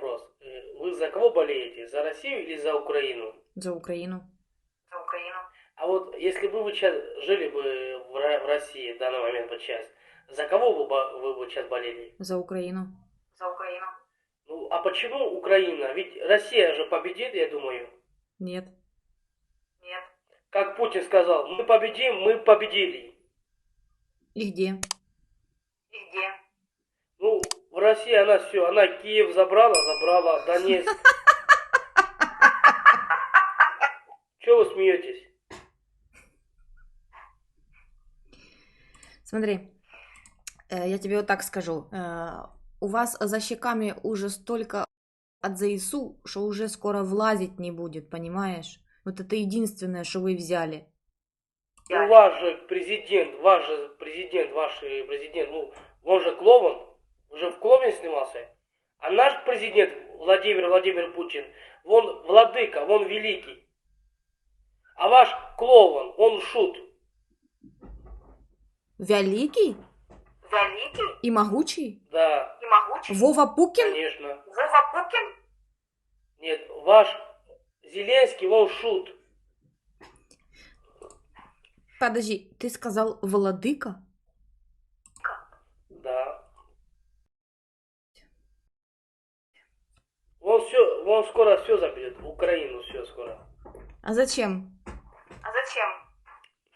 вопрос. Э, Вы за кого болеете? За Россию или за Украину? За Україну. За Украину. А вот если бы вы сейчас жили бы в Ро- в России в данный момент вот сейчас, за кого бы бо- вы бы сейчас болели? За Україну. За Украину. Ну, а почему Украина? Ведь Россия же победит, я думаю. Нет. Нет. Как Путин сказал, мы победим, мы победили. І де? И где? Ну, в России она все, она Киев забрала, забрала, Донецк. Чего вы смеетесь? Смотри, э, я тебе вот так скажу. Э, У вас за щеками уже столько от ЗСУ, что уже скоро влазить не будет, понимаешь? Вот это единственное, что вы взяли. Ну, ваш же президент, ваш же президент, ваш э, президент, ну, он же клоун, уже в клоуне снимался. А наш президент Владимир Владимир Путин, он владыка, он великий. А ваш клоун, он шут. Великий Великий и могучий? Да, и могучий. Вова Пукин? конечно. Вова Пукин? Нет, ваш Зеленский, он шут. Подожди, ты сказал владыка? Да. Он скоро все заберет, в Украину все скоро. А зачем? А зачем?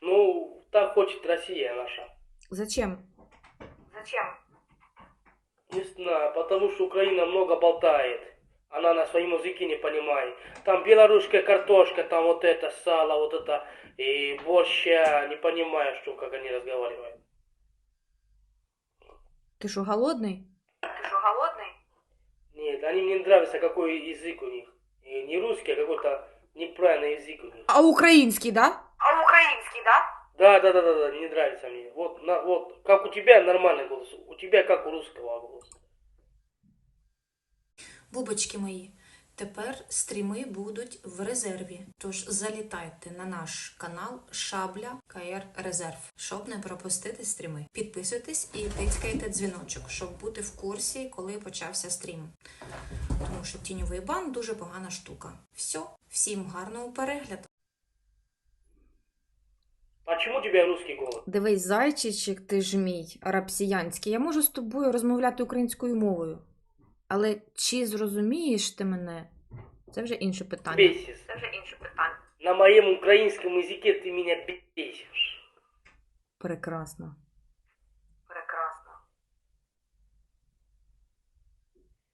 Ну, так хочет Россия наша. Зачем? Зачем? Не знаю, потому что Украина много болтает. Она на своем языке не понимает. Там белорусская картошка, там вот это сало, вот это и борща. Не понимаю, что как они разговаривают. Ты что, голодный? Ты что, голодный? Нет, они мне не нравится, какой язык у них. И не русский, а какой-то неправильный язык у них. А украинский, да? А украинский, да? Да, да, да, да, да, не нравится мне. Вот, на, вот, как у тебя нормальный голос, у тебя как у русского голос. Бубочки мої, тепер стріми будуть в резерві. Тож залітайте на наш канал Шабля КР Резерв, щоб не пропустити стріми. Підписуйтесь і тицькайте дзвіночок, щоб бути в курсі, коли почався стрім. Тому що тіньовий бан дуже погана штука. Все, всім гарного перегляду! Почему у тебя русский голос? Дивись, зайчичик, ти ж мій, рапсіянський. Я можу з тобою розмовляти українською мовою. Але чи зрозумієш ти мене? Це вже інше питання. Бесишь. Це вже інше питання. На моем украинском языке ты меня бесишь. Прекрасно. Прекрасно.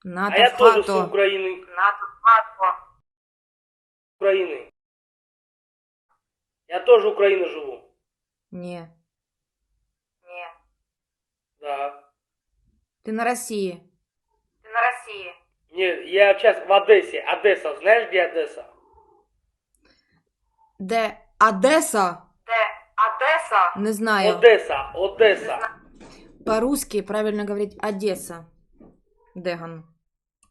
А Нато я в тоже с хату. Украины. НАТО, НАТО. Украины. Я тоже в Украине живу. Ні. Ні. Да. Ти на Росії. Ти на Росії. Нет, я сейчас в Одессе. Одесса, знаешь, где Одесса? Де Одеса? Де Одеса? Не знаю. Одесса, Одесса. По-русски правильно говорить Одеса. Деган.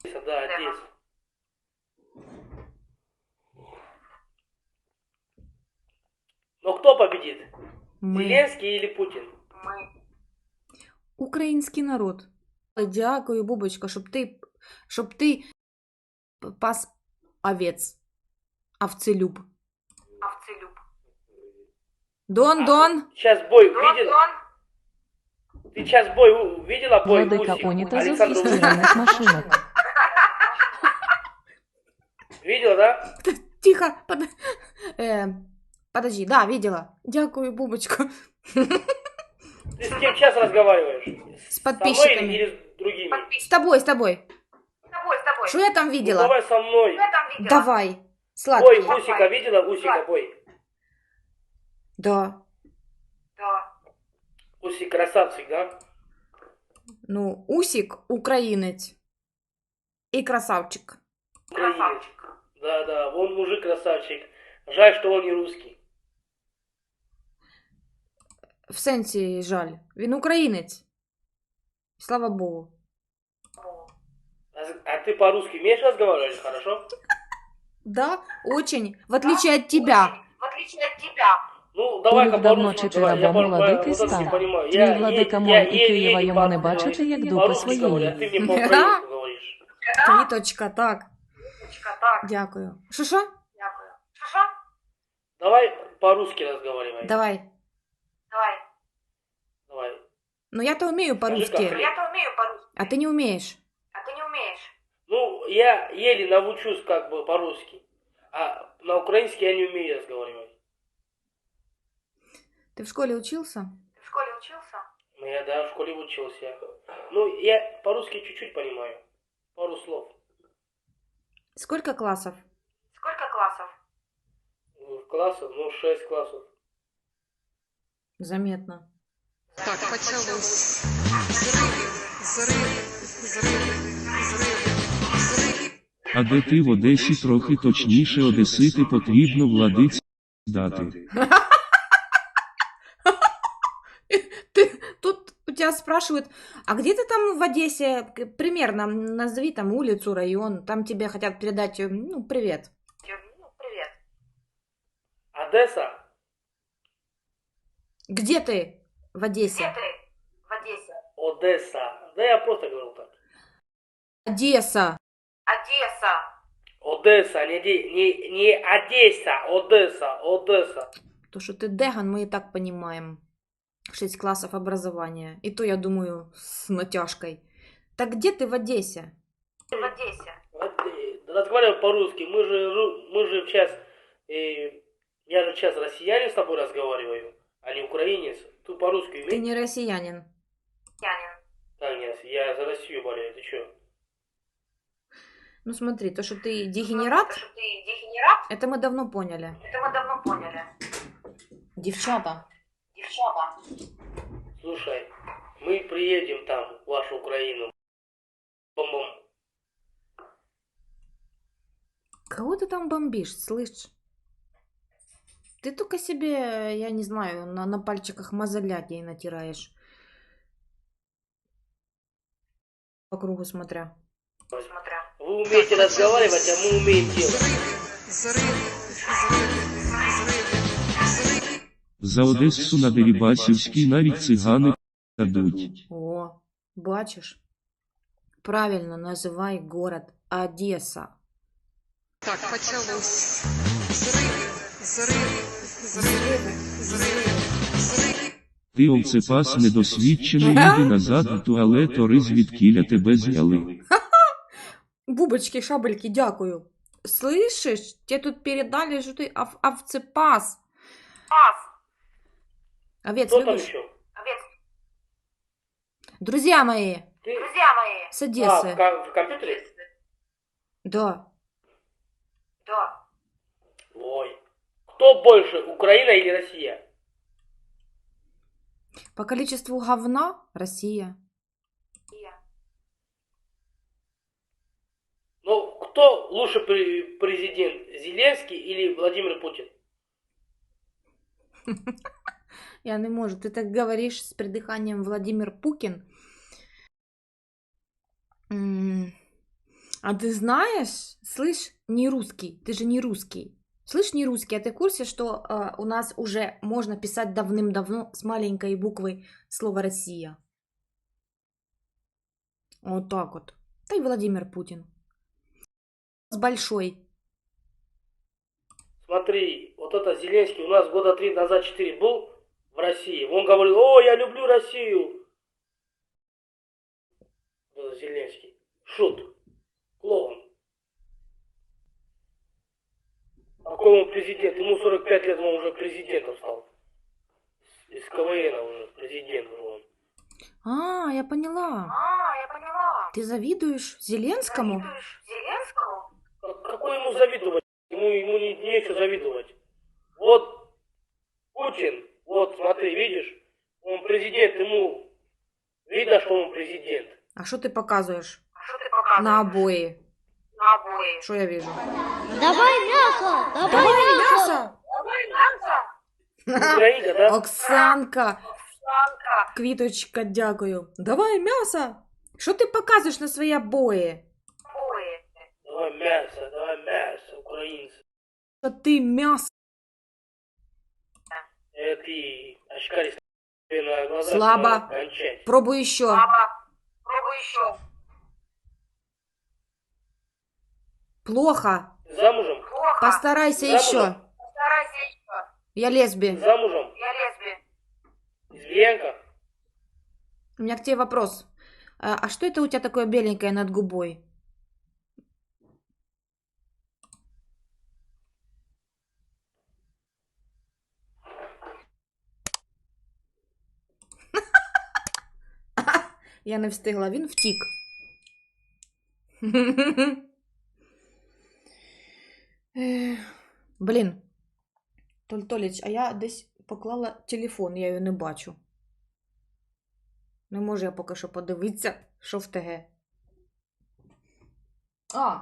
Одесса, да, Одесса. Но кто победит? Ми. Зеленский или Путин? Ми. Український народ. Дякую, Бубочка, щоб ти, щоб ти пас овець. Овцелюб. Овцелюб. Дон, Дон. Сейчас бой Дон, видел? Дон. Ты сейчас бой у- видела бой Владика Гусев? унітазів і Александр Гусев? стиральних машинок. Видела, да? Тихо. Под... Э, подожди, да, видела. Дякую, Бубочка. Ты с кем сейчас разговариваешь? С Со мной подписчиками. или с другими? С тобой, с тобой. С тобой, с тобой. Что я там Ну, видела? давай со мной. Что я там видела? Давай. Сладкий. Гусика видела? Гусика бой. Да. Да. Гусик красавчик, да? Ну, Усик українець. І красавчик. Украинец. Красавчик. Да, да, он мужик красавчик. Жаль, что он не русский. В сенсі жаль. Він українець. Слава Богу. А, с- а ты по-русски умеешь разговаривать, хорошо? Да, очень. В отличие от тебя. Очень. В отличие от тебя. Ну, давай-ка Був давно по-русски. чи давай, я рабом по- по- владики вот это не став. понимаю. Твій Я владика е- мов я і еле-еле Києва йому не по-русски бачити, як говорю. дупи По-русски говорю, а своєї. ты мне по-украински говоришь. Да? Квіточка, так. Квіточка, так. Дякую. Що що? Дякую. Що, що? Давай по-русски разговаривай. Давай. Давай. Давай. Ну я-то умею Скажи, по-русски, как Я-то вмію по-русски. а ты не умеешь. А ти не вмієш. Ну, я еле научусь как бы по-русски. А на украинский я не умею разговаривать. Ты в школе учился? Ти в школі вчився? Ну, я, да, в школе учился. Ну, я по-русски чуть-чуть понимаю. Пару слов. Сколько классов? Скільки класів? Ну, Классов, ну, шесть классов. Заметно. Так, почалось. Зриви, зриви, зриви, зриви, зриви. А де ти в Одесі трохи точніше Одесити потрібно владиці дати. Ты, тут у тебя спрашивают, а где ты там в Одессе, к- примерно, назови там улицу, район, там тебе хотят передать, э, ну, привет. Ну, привіт. Одесса? Где ты в Де Одессе? ти? В Одесі. Одесса. Да я просто говорил так. Одесса. Одеса. Одесса, не, не, не Одесса, Одесса, Одесса. То, что ты Деган, мы и так понимаем. Шесть классов образования. И то, я думаю, с натяжкой. Так где ты в Одессе? В Одесі. Оде- Разговариваем по-русски. Мы же, мы же сейчас, э, я же сейчас россиянин с тобой разговариваю, а не украинец. Ты по-русски Ты не россиянин. Янин. Так, нет, я за Россию болею, ты чё? Ну смотри, то, что ты Що дегенерат, ти дегенерат? это мы давно поняли. Це ми давно поняли. Девчата. Дівчата. Слушай, мы приедем там, в вашу Украину. Бом-бом. Кого ты там бомбишь, слышь? Ты только себе, я не знаю, на, на пальчиках мозоляки натираешь. По кругу смотря. Смотря. Вы умеете разговаривать, а мы умеем делать. Зриви, зриви, зриви, зриви, зриви. За Одесу на Дерибасівській навіть цигани дадуть. О, бачишь? Правильно называй город Одесса. Так, почалось. Зриви, зриви, зриви, зриви, зриви. Ти овцепас недосвідчений, іди назад в туалет, ори звідкіля тебе зняли. Бубочки, шабельки, дякую. Слышишь? Тебе тут передали, что ты ов- овцепас. Пас. Овец Кто там любишь? еще? Овець. Друзья мои, Ты? Друзья мої. с А, Одессы. в, ко- в компьютере? Да. Да. Кто больше, Украина или Россия? По количеству говна Россия. Ну, кто лучше пре- президент, Зеленский или Владимир Путин? Я не можу. Ты так говоришь с придыханием Владимир Пукин. А ты знаешь, слышь, не русский, ты же не русский. Слышь, не русский, а ты в курсе, что э, у нас уже можно писать давным-давно с маленькой буквы слово «Россия»? Вот так вот. Да и Владимир Путин. С большой. Смотри, вот это Зеленский у нас года три назад, четыре был в России. Он говорил, о, я люблю Россию. Зеленский. Шут. Клоун. Какой он президент? Ему 45 лет, он уже президентом стал. Из КВН уже президент уже он. А, я поняла. А, я поняла. Ты завидуешь Зеленскому? Завідуєш Зеленському? Как- Какой ему завидовать? Ему, ему не, нечего завидовать. Вот Путин, вот смотри, видишь, он президент, ему видно, что он президент. А что ты показываешь А що ти показуєш? на обои? На обої. Что я вижу? Давай мясо! Давай, Давай мясо! мясо! Давай, Нанса. Украина, да? Оксанка, Санка. квіточка, дякую. Давай мясо! Що ти показуєш на свої обої? Обої. Давай мясо, давай мясо, украинцы. Що ти м'ясо? Э, ты очкарик на глаза. Слабо. надо Кончать. Пробуй ще. Баба. Пробуй ще. Плохо. Замужем? Плохо. Постарайся Замужем? еще. Постарайся еще. Я лесби. Замужем? Я лесби. Лесбиянка? У меня к тебе вопрос. А, а что это у тебя такое беленькое над губой? Я не встигла, він втік. Блін. Толь Толіч, а я десь поклала телефон, я його не бачу. Не можу я поки що подивитися, що в ТГ. А.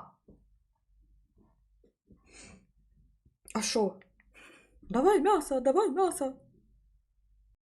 А що? Давай м'ясо, давай м'ясо.